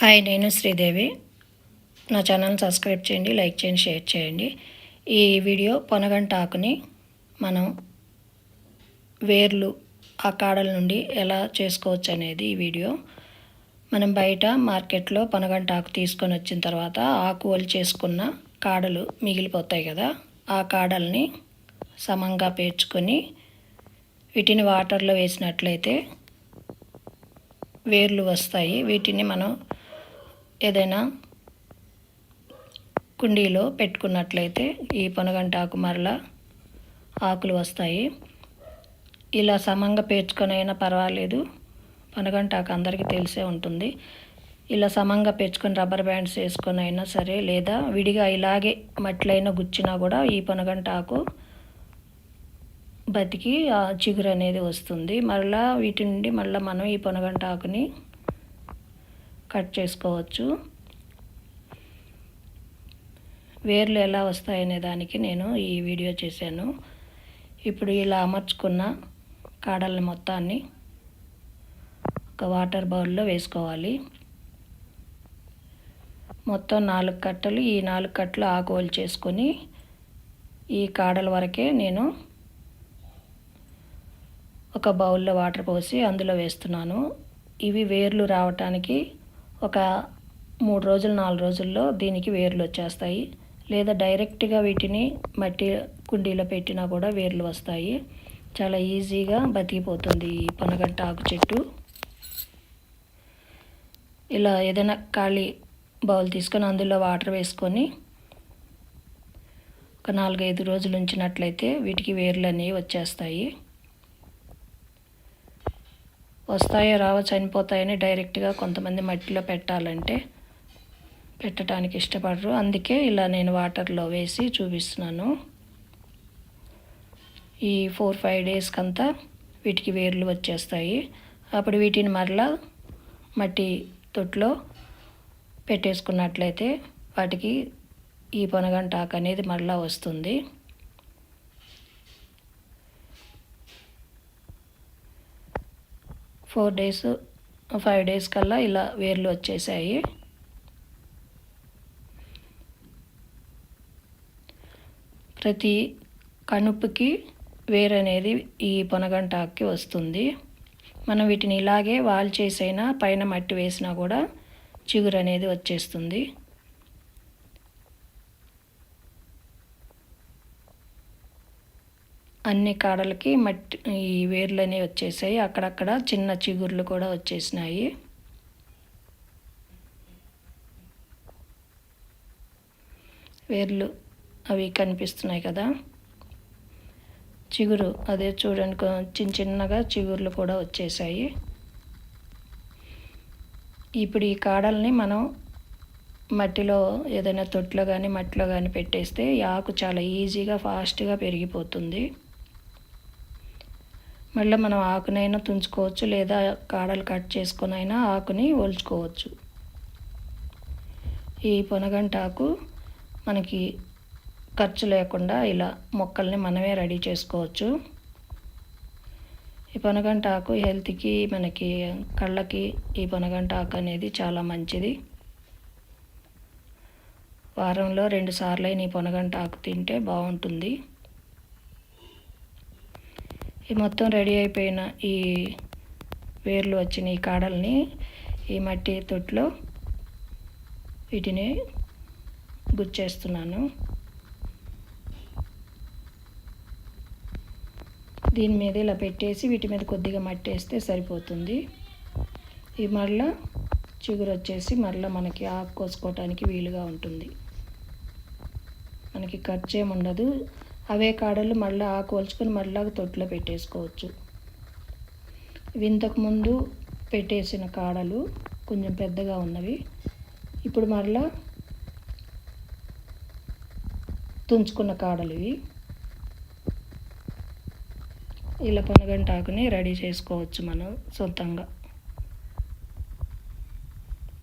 Hi నేను శ్రీదేవి. నా channel subscribe చేయండి లైక్ చేయండి షేర్ చేయండి. ఈ వీడియో పొనగంట ఆకుని మనం వేర్లు ఆ కాడల నుండి ఎలా చేసుకోవచ్చు అనేది ఈ వీడియో. మనం బయట మార్కెట్లో పొనగంట ఆకు తీసుకొని వచ్చిన తర్వాత ఆకు ఒలి చేసుకున్న కాడలు మిగిలిపోతాయి కదా ఆ కాడల్ని సమంగా పేర్చుకొని వీటిని వాటర్లో వేసినట్లయితే వేర్లు వస్తాయి. వీటిని మనం ఏదైనా కుండీలో పెట్టుకున్నట్లయితే ఈ పొనగంట ఆకు మరల ఆకులు వస్తాయి. ఇలా సమంగా పేర్చుకొని అయినా పర్వాలేదు. పొనగంట ఆకు అందరికీ తెలిసే ఉంటుంది. ఇలా సమంగా పేర్చుకొని రబ్బర్ బ్యాండ్స్ వేసుకొని అయినా సరే లేదా విడిగా ఇలాగే మట్లైనా గుచ్చినా కూడా ఈ పొనగంట ఆకు బతికి ఆ చిగురు అనేది వస్తుంది. మరలా వీటి నుండి మళ్ళీ మనం ఈ పొనగంట ఆకుని కట్ చేసుకోవచ్చు. వేర్లు ఎలా వస్తాయనే దానికి నేను ఈ వీడియో చేశాను. ఇప్పుడు ఇలా అమర్చుకున్న కాడల్ని మొత్తాన్ని ఒక వాటర్ బౌల్లో వేసుకోవాలి. మొత్తం నాలుగు కట్టలు ఈ నాలుగు కట్టలు ఆకువలు చేసుకొని ఈ కాడల వరకే నేను ఒక బౌల్లో వాటర్ పోసి అందులో వేస్తున్నాను. ఇవి వేర్లు రావటానికి ఒక మూడు రోజులు నాలుగు రోజుల్లో దీనికి వేర్లు వచ్చేస్తాయి. లేదా డైరెక్ట్గా వీటిని మట్టి కుండీలో పెట్టినా కూడా వేర్లు వస్తాయి. చాలా ఈజీగా బతికిపోతుంది ఈ పొనగంట ఆకు చెట్టు. ఇలా ఏదైనా ఖాళీ బౌల్ తీసుకొని అందులో వాటర్ వేసుకొని ఒక నాలుగైదు రోజులు ఉంచినట్లయితే వీటికి వేర్లు అనేవి వచ్చేస్తాయి. వస్తాయో రావో చనిపోతాయని డైరెక్ట్గా కొంతమంది మట్టిలో పెట్టాలంటే పెట్టడానికి ఇష్టపడరు. అందుకే ఇలా నేను వాటర్లో వేసి చూపిస్తున్నాను. ఈ ఫోర్ ఫైవ్ డేస్కి అంతా వీటికి వేర్లు వచ్చేస్తాయి. అప్పుడు వీటిని మరలా మట్టి తొట్టులో పెట్టేసుకున్నట్లయితే వాటికి ఈ పొనగంటాకు అనేది మరలా వస్తుంది. ఫోర్ డేస్ ఫైవ్ డేస్ కల్లా ఇలా వేర్లు వచ్చేసాయి. ప్రతి కనుపుకి వేరు అనేది ఈ పొనగంటాకి వస్తుంది. మనం వీటిని ఇలాగే వాల్ చేసైనా పైన మట్టి వేసినా కూడా చిగురు అనేది వచ్చేస్తుంది. అన్ని కాడలకి మట్టి ఈ వేర్లు అనేవి వచ్చేసాయి. అక్కడక్కడ చిన్న చిగుర్లు కూడా వచ్చేసినాయి. వేర్లు అవి కనిపిస్తున్నాయి కదా. చిగురు అదే చూడండి చిన్న చిన్నగా చిగుర్లు కూడా వచ్చేసాయి. ఇప్పుడు ఈ కాడల్ని మనం మట్టిలో ఏదైనా తొట్లో కానీ మట్టిలో కానీ పెట్టేస్తే ఈ ఆకు చాలా ఈజీగా ఫాస్ట్గా పెరిగిపోతుంది. మళ్ళీ మనం ఆకునైనా తుంచుకోవచ్చు లేదా కాడలు కట్ చేసుకొని అయినా ఆకుని ఒలుచుకోవచ్చు. ఈ పొనగంటాకు మనకి ఖర్చు లేకుండా ఇలా మొక్కల్ని మనమే రెడీ చేసుకోవచ్చు. ఈ పొనగంటాకు హెల్త్కి మనకి కళ్ళకి ఈ పొనగంటాకు అనేది చాలా మంచిది. వారంలో రెండు సార్లు ఈ పొనగంటాకు తింటే బాగుంటుంది. ఈ మొత్తం రెడీ అయిపోయిన ఈ వేర్లు వచ్చిన ఈ కాడల్ని ఈ మట్టి తొట్టులో వీటిని గుచ్చేస్తున్నాను. దీని మీద ఇలా పెట్టేసి వీటి మీద కొద్దిగా మట్టి వేస్తే సరిపోతుంది. ఈ మరలా చిగురు వచ్చేసి మరలా మనకి ఆకు కోసుకోవటానికి వీలుగా ఉంటుంది. మనకి ఖర్చు ఏమి ఉండదు. అవే కాడలు మళ్ళీ ఆకు వలుచుకొని మళ్ళీ తొట్టులో పెట్టేసుకోవచ్చు. ఇవి ఇంతకుముందు పెట్టేసిన కాడలు కొంచెం పెద్దగా ఉన్నవి. ఇప్పుడు మరలా తుంచుకున్న కాడలు ఇవి. ఇలా పొనగంట ఆకుని రెడీ చేసుకోవచ్చు మనం సొంతంగా.